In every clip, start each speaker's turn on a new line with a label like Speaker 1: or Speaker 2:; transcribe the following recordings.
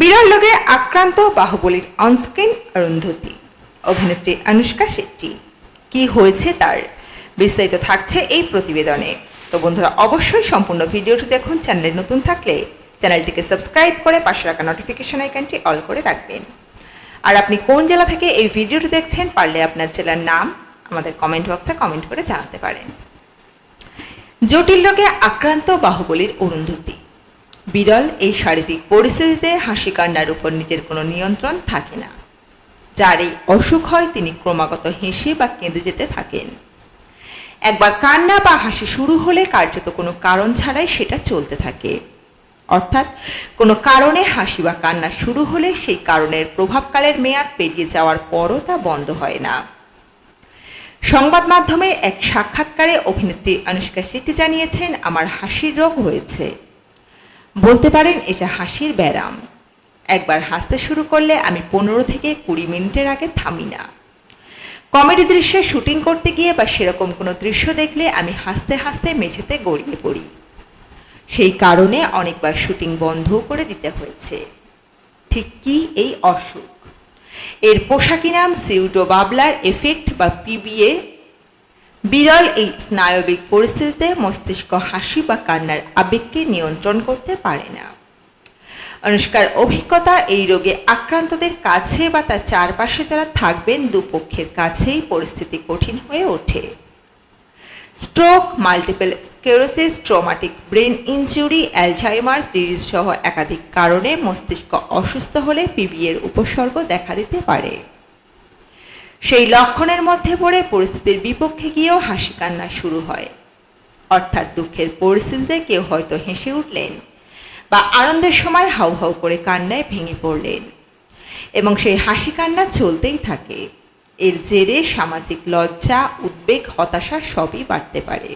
Speaker 1: বিরল রোগে আক্রান্ত বাহুবলীর অনস্ক্রিন অরুন্ধতি। অভিনেত্রী অনুষ্কা শেট্টি। কি হয়েছে তার? বিস্তারিত থাকছে এই প্রতিবেদনে। তো বন্ধুরা, অবশ্যই সম্পূর্ণ ভিডিওটি দেখুন, চ্যানেলে নতুন থাকলে চ্যানেলটিকে সাবস্ক্রাইব করে পাশে রাখা নোটিফিকেশন আইকনটি অল করে রাখবেন। আর আপনি কোন জেলা থেকে এই ভিডিওটি দেখছেন, পারলে আপনার জেলার নাম আমাদের কমেন্ট বক্সে কমেন্ট করে জানাতে পারেন। জটিল রোগে আক্রান্ত বাহুবলীর অরুন্ধতী। বিরল এই শারীরিক পরিস্থিতিতে হাসি কান্নার উপর নিজের কোনো নিয়ন্ত্রণ থাকে না। যার এই অসুখ হয়, তিনি ক্রমাগত হেসে বা কেঁদে যেতে থাকেন। একবার কান্না বা হাসি শুরু হলে কার্যত কোনো কারণ ছাড়াই সেটা চলতে থাকে। অর্থাৎ কোনো কারণে হাসি বা কান্না শুরু হলে সেই কারণের প্রভাবকালের মেয়াদ পেরিয়ে যাওয়ার পরও তা বন্ধ হয় না। সংবাদ মাধ্যমে এক সাক্ষাৎকারে অভিনেত্রী অনুষ্কা শেট্টি জানিয়েছেন, আমার হাসির রোগ হয়েছে। বলতে পারেন এটা হাসির ব্যায়াম। একবার হাসতে শুরু করলে আমি পনেরো থেকে কুড়ি মিনিটের আগে থামি না। কমেডি দৃশ্যে শুটিং করতে গিয়ে বা সেরকম কোনো দৃশ্য দেখলে আমি হাসতে হাসতে মেঝেতে গড়িয়ে পড়ি। সেই কারণে অনেকবার শুটিং বন্ধও করে দিতে হয়েছে। ঠিক কি এই অসুখ? এর পোশাকি নাম সিউটো বাবলার এফেক্ট বা পিবিএ বিরল এই স্নায়বিক পরিস্থিতিতে মস্তিষ্ক হাসি বা কান্নার আবেগকে নিয়ন্ত্রণ করতে পারে না। অনুষ্কার অভিজ্ঞতা এই রোগে আক্রান্তদের কাছে বা তার চারপাশে যারা থাকবেন দুপক্ষের কাছেই পরিস্থিতি কঠিন হয়ে ওঠে। Stroke, multiple sclerosis traumatic brain injury Alzheimer's disease সহ একাধিক কারণে মস্তিষ্ক অসুস্থ হলে পিবিএর উপসর্গ দেখা দিতে পারে। সেই লক্ষণের মধ্যে পড়ে পরিস্থিতির বিপক্ষে গিয়েও হাসি কান্না শুরু হয়। অর্থাৎ দুঃখের পরিস্থিতিতে কেউ হয়তো হেসে উঠলেন বা আনন্দের সময় হাউ হাউ করে কান্নায় ভেঙে পড়লেন এবং সেই হাসি কান্না চলতেই থাকে। এর জেরে সামাজিক লজ্জা, উদ্বেগ, হতাশা সবই বাড়তে পারে।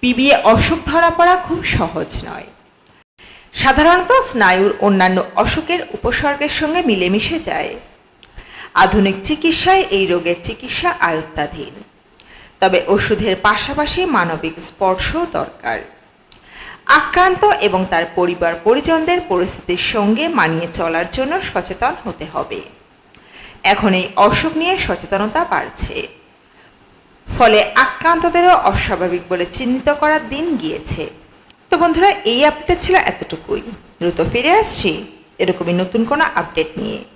Speaker 1: পিবিএ অসুখ ধরা পড়া খুব সহজ নয়। সাধারণত স্নায়ুর অন্যান্য অসুখের উপসর্গের সঙ্গে মিলেমিশে যায়। আধুনিক চিকিৎসায় এই রোগের চিকিৎসা আয়ত্তাধীন। তবে ওষুধের পাশাপাশি মানবিক স্পর্শও দরকার। আক্রান্ত এবং তার পরিবার পরিজনদের পরিস্থিতির সঙ্গে মানিয়ে চলার জন্য সচেতন হতে হবে। এখন এই অসুখ নিয়ে সচেতনতা বাড়ছে। ফলে আক্রান্তদেরও অস্বাভাবিক বলে চিহ্নিত করার দিন গিয়েছে। তো বন্ধুরা, এই আপডেট ছিল এতটুকুই। দ্রুত ফিরে আসছি। এরকমই নতুন কোনো আপডেট নিয়ে।